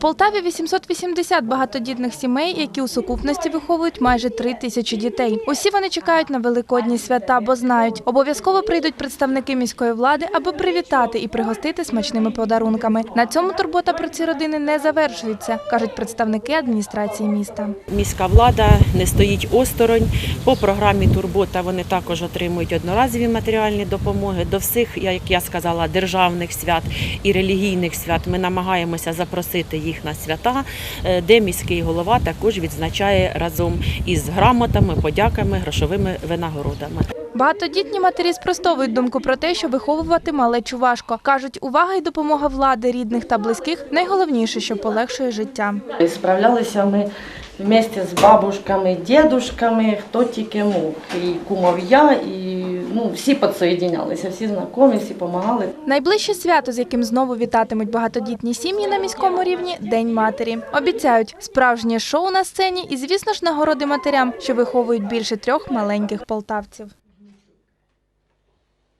Полтаві 880 багатодітних сімей, які у сукупності виховують майже три тисячі дітей. Усі вони чекають на великодні свята, бо знають, обов'язково прийдуть представники міської влади, аби привітати і пригостити смачними подарунками. На цьому турбота про ці родини не завершується, кажуть представники адміністрації міста. Міська влада не стоїть осторонь. По програмі Турбота вони також отримують одноразові матеріальні допомоги. До всіх, як я сказала, державних свят і релігійних свят ми намагаємося запросити їх на свята, е, де міський голова також відзначає разом із грамотами, подяками, грошовими винагородами. Багатодітні матері спростовують думку про те, що виховувати малечу важко. кажуть, увага і допомога влади, рідних та близьких найголовніше, що полегшує життя. І справлялися ми вместе з бабушками, дідушками, хто тільки мог. І кумов я, і ну, всі підсоєдінялися, всі знайомі, всі допомагали. Найближче свято, з яким знову вітатимуть багатодітні сім'ї на міському рівні День матері. Обіцяють справжнє шоу на сцені і, звісно ж, нагороди матерям, що виховують більше трьох маленьких полтавців.